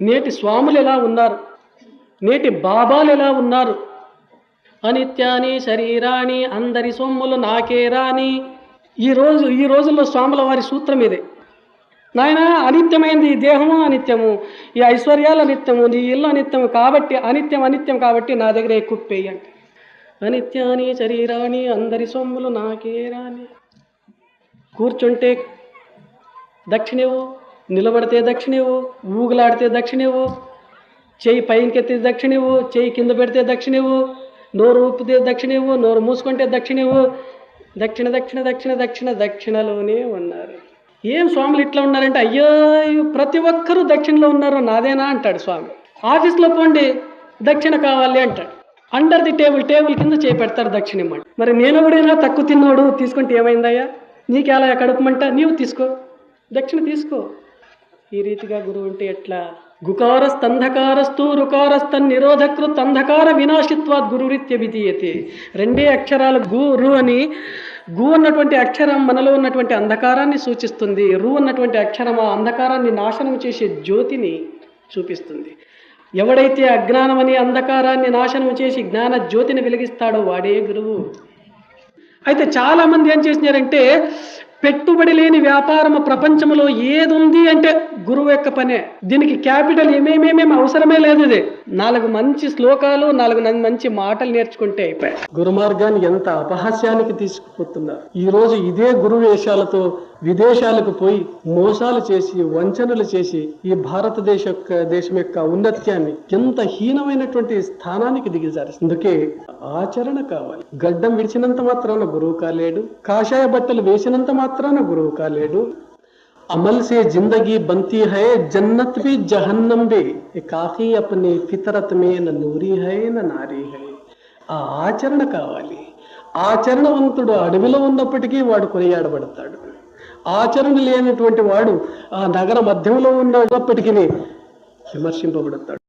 నేటి స్వాములు ఎలా ఉన్నారు? నేటి బాబాలు ఎలా ఉన్నారు? అనిత్యాని శరీరాని అందరి సొమ్ములు నాకే రాని ఈ రోజు ఈ రోజుల్లో స్వాముల వారి సూత్రం ఇదే. నాయన అనిత్యమైంది ఈ దేహము అనిత్యము. ఈ ఐశ్వర్యాలు అనిత్యము నీ ఇల్లు అనిత్యము కాబట్టి అనిత్యం అనిత్యం కాబట్టి నా దగ్గర ఎక్కువ పెయ్యి అనిత్యాని శరీరాని అందరి సొమ్ములు నాకే రాని. కూర్చుంటే దక్షిణేవో నిలబడితే దక్షిణేవు ఊగులాడితే దక్షిణేవు చేయి పైకెత్తే దక్షిణేవు చేయి కింద పెడితే దక్షిణేవు నోరు ఊపితే దక్షిణేవు నోరు మూసుకుంటే దక్షిణేవు. దక్షిణ దక్షిణ దక్షిణ దక్షిణ దక్షిణలోనే ఉన్నారు. ఏం స్వాములు ఇట్లా ఉన్నారంటే అయ్యో ప్రతి ఒక్కరూ దక్షిణలో ఉన్నారు నాదేనా అంటాడు స్వామి. ఆఫీస్లో పోండి దక్షిణ కావాలి అంటాడు. అండర్ ది టేబుల్ టేబుల్ కింద చేపెడతాడు దక్షిణ ఇమ్మండి. మరి నేను కూడా తక్కువ తిన్నాడు తీసుకుంటే ఏమైందయ్యా? నీకు ఎలా కడుపుమంట నీవు తీసుకో. దక్షిణ తీసుకో. ఈ రీతిగా గురువు అంటే ఎట్లా? గుకారస్తంధకారస్తు రుకారస్తన్ నిరోధకృత్ అంధకార వినాశిత్వాత్ గురురీత్య విధీయతే రెండే అక్షరాలు గు రు అని. గు అన్నటువంటి అక్షరం మనలో ఉన్నటువంటి అంధకారాన్ని సూచిస్తుంది. రు అన్నటువంటి అక్షరం ఆ అంధకారాన్ని నాశనం చేసే జ్యోతిని చూపిస్తుంది. ఎవడైతే అజ్ఞానమని అంధకారాన్ని నాశనం చేసి జ్ఞాన జ్యోతిని వెలిగిస్తాడో వాడే గురువు. అయితే చాలా మంది ఏం చేసినారంటే పెట్టుబడి లేని వ్యాపారం ప్రపంచంలో ఏది ఉంది అంటే గురువు యొక్క పనే. దీనికి క్యాపిటల్ ఏమేమేమేమి అవసరమే లేదు ఇది. నాలుగు మంచి శ్లోకాలు నాలుగు మంచి మాటలు నేర్చుకుంటే అయిపోయాయి. గురు మార్గాన్ని ఎంత అపహాస్యానికి తీసుకుపోతున్నారు. ఈ రోజు ఇదే గురు వేషాలతో విదేశాలకు పోయి మోసాలు చేసి వంచనలు చేసి ఈ భారతదేశ యొక్క దేశం యొక్క ఔన్నత్యాన్ని ఎంత హీనమైనటువంటి స్థానానికి దిగజారు అందుకే ఆచరణ కావాలి. గడ్డం విడిచినంత మాత్రాన గురువు కాలేడు. కాషాయ బట్టలు వేసినంత మాత్రం మాత్రాన గురువు కాలేడు అమల్సే జిందగీ బంతి హై జన్నత్ బి జహన్నం బి కాఫీ అప్నే ఫితరత్ మే నూరి హై నారీ హై ఆ ఆచరణ కావాలి ఆచరణవంతుడు అడవిలో ఉన్నప్పటికీ వాడు కొనియాడబడతాడు ఆచరణ లేనటువంటి వాడు ఆ నగర మధ్యంలో ఉన్నప్పటికీ విమర్శింపబడతాడు